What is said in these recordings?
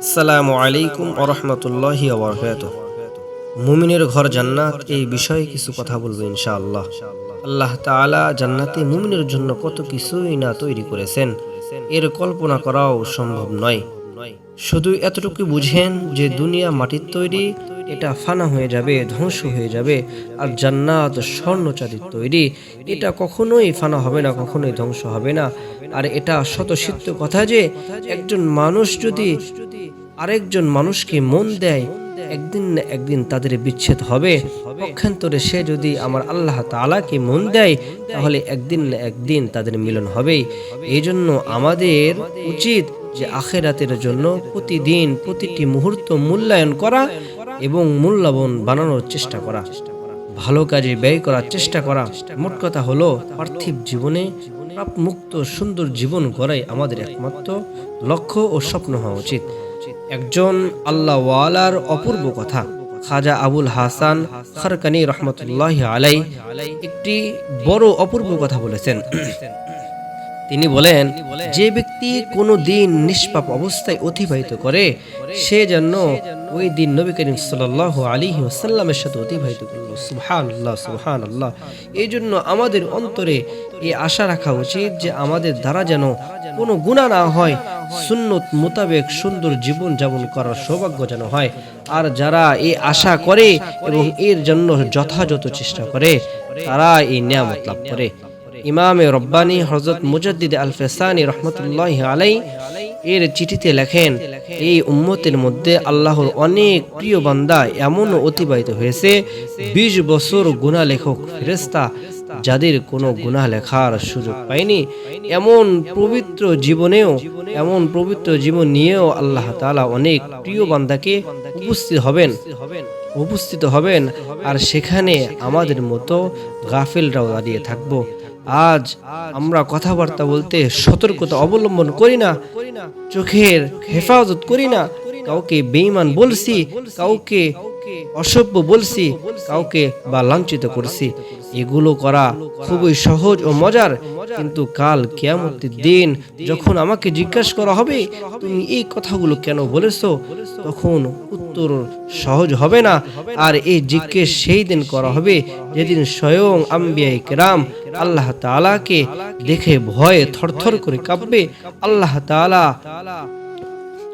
আসসালামু আলাইকুম আরহামতুল্লাহি আবরকাত মুমিনের ঘর জান্নাত, এই বিষয়ে কিছু কথা বলব ইনশাআল্লাহ। আল্লাহ তাআলা জান্নাতে মুমিনের জন্য কত কিছুই না তৈরি করেছেন। এর কল্পনা করাও সম্ভব নয়। শুধু এতটুকু বুঝেন যে দুনিয়া মাটির তৈরি এটা ফানা হয়ে যাবে, ধ্বংস হয়ে যাবে, আর জান্নাত স্বর্ণচাঁদির তৈরি। এটা কখনোই ফানা হবে না, কখনোই ধ্বংস হবে না। আর এটা শতসিদ্ধ কথা যে, একজন মানুষ যদি আরেকজন মানুষকে মন দেয়, একদিন না একদিন তাদের বিচ্ছেদ হবে। পক্ষান্তরে সে যদি আমার আল্লাহ তাআলাকে মন দেয়, তাহলে একদিন না একদিন তাদের মিলন হবেই। এই জন্য আমাদের উচিত যে আখেরাতের জন্য প্রতিদিন প্রতিটি মুহূর্ত মূল্যায়ন করা এবং মূল্যবান বানানোর চেষ্টা করা। ভালো কাজে ব্যয় করার চেষ্টা করা। মোট কথা হলো, পার্থিব জীবনে মুক্ত সুন্দর জীবন গড়াই আমাদের একমাত্র লক্ষ্য ও স্বপ্ন হওয়া উচিত। একজন আল্লাহওয়ালার অপূর্ব কথা, খাজা আবুল হাসান খারকানি রহমতুল্লাহ আলাই একটি বড় অপূর্ব কথা বলেছেন। তিনি বলেন, যে ব্যক্তি কোনো দিন নিষ্পাপ অবস্থায় অতিবাহিত করে, সে যেন ওই দিন নবী করিম সাল্লাহ আলী ওসাল্লামের সাথে অতিবাহিত করল। সুবহান আল্লাহ সুবহান আল্লাহ এই জন্য আমাদের অন্তরে এই আশা রাখা উচিত যে আমাদের দ্বারা যেন কোনো গুণা না হয়, সুন্নত মোতাবেক সুন্দর জীবন যাপন করার সৌভাগ্য যেন হয়। আর যারা এই আশা করে এবং এর জন্য যথাযথ চেষ্টা করে তারা এই নিয়ামত লাভ করে। ইমামে রব্বানি হজরত মুজাদ্দিদ আল ফেসানি রহমতুল্লাহ আলাই এর চিঠিতে লেখেন, এই উম্মতের মধ্যে আল্লাহর অনেক প্রিয় বান্দা এমনও অতিবাহিত হয়েছে। বিশ বছর গুণা লেখক ফেরেস্তা যাদের কোনো গুণা লেখার সুযোগ পায়নি। এমন পবিত্র জীবনেও, এমন পবিত্র জীবন নিয়েও আল্লাহ তাআলা অনেক প্রিয় বান্দাকে উপস্থিত হবেন উপস্থিত হবেন। আর সেখানে আমাদের মতো গাফিলরাও দাঁড়িয়ে থাকব। আজ আমরা কথাবার্তা বলতে সতর্কতা অবলম্বন করি না, চোখের হেফাজত করি না, কাউকে বেঈমান বলছি, কাউকে অসভ্য বলছি, কাউকে বা লাঞ্ছিত করছি। এগুলো করা খুবই সহজ ও মজার। কিন্তু কাল কেয়ামতের দিন যখন আমাকে জিজ্ঞাসা করা হবে, তুমি এই কথাগুলো কেন বলেছ? তখন উত্তর সহজ হবে না। আর এই জিজ্ঞেস সেই দিন করা হবে যেদিন স্বয়ং আম্বিয়াই কেরাম আল্লাহ তাআলাকে দেখে ভয়ে থরথর করে কাঁপবে। আল্লাহ তাআলা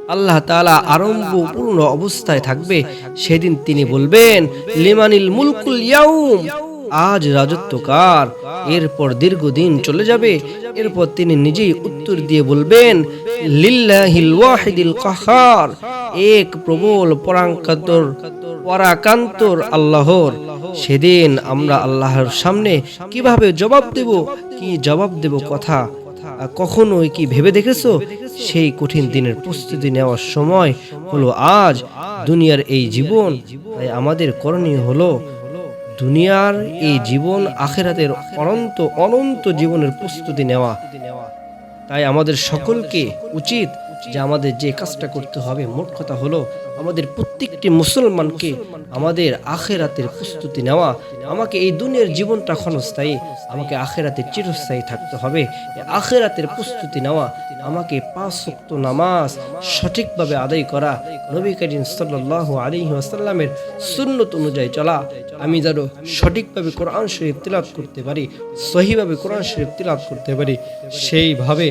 আল্লাহ তাআলা আরম্ভ পূর্ণ অবস্থায় থাকবে। সেদিন তিনি বলবেন, লিমানিল মুলকুল ইয়াউম। আজ রাজত্ব কার এরপর দীর্ঘদিন চলে যাবে। এরপর তিনি নিজেই উত্তর দিয়ে বলবেন ওয়াহিদিল এক প্রবল পরাঙ্কাতর, পরাকান্তর আল্লাহর। সেদিন আমরা আল্লাহর সামনে কীভাবে জবাব দেব, কি জবাব দেব কথা কখনোই কি ভেবে দেখেছ? সেই কঠিন দিনের প্রস্তুতি নেওয়ার সময় হলো আজ। দুনিয়ার এই জীবন, তাই আমাদের করণীয় হলো দুনিয়ার এই জীবন আখেরাতের অনন্ত অনন্ত জীবনের প্রস্তুতি নেওয়া। তাই আমাদের সকলকে উচিত যে আমাদের যে কাজটা করতে হবে, মোট কথা হলো আমাদের প্রত্যেকটি মুসলমানকে আমাদের আখেরাতের প্রস্তুতি নেওয়া, আমাকে এই দুনিয়ার জীবনটা ক্ষণস্থায়ী, আমাকে আখেরাতের চিরস্থায়ী থাকতে হবে। আখেরাতের প্রস্তুতি নেওয়া, আমাকে পাঁচ শক্ত নামাজ সঠিকভাবে আদায় করা, নবী করিম সাল্লাহ আলী আসাল্লামের সুন্নত অনুযায়ী চলা। আমি যেন সঠিকভাবে কোরআন শরীফ তিলাত করতে পারি, সহিভাবে কোরআন শরীফ তিলাত করতে পারি, সেইভাবে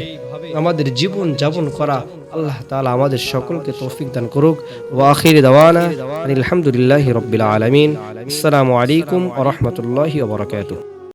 আমাদের জীবন যাপন করা আল্লাহ তাআলা আমাদের সকলকে তৌফিক দান করুক ওয়া আখির দাওয়ানা আলহামদুলিল্লাহি রাব্বিল আলামিন আসসালামু আলাইকুম ওয়া রাহমাতুল্লাহি ওয়া বারাকাতুহু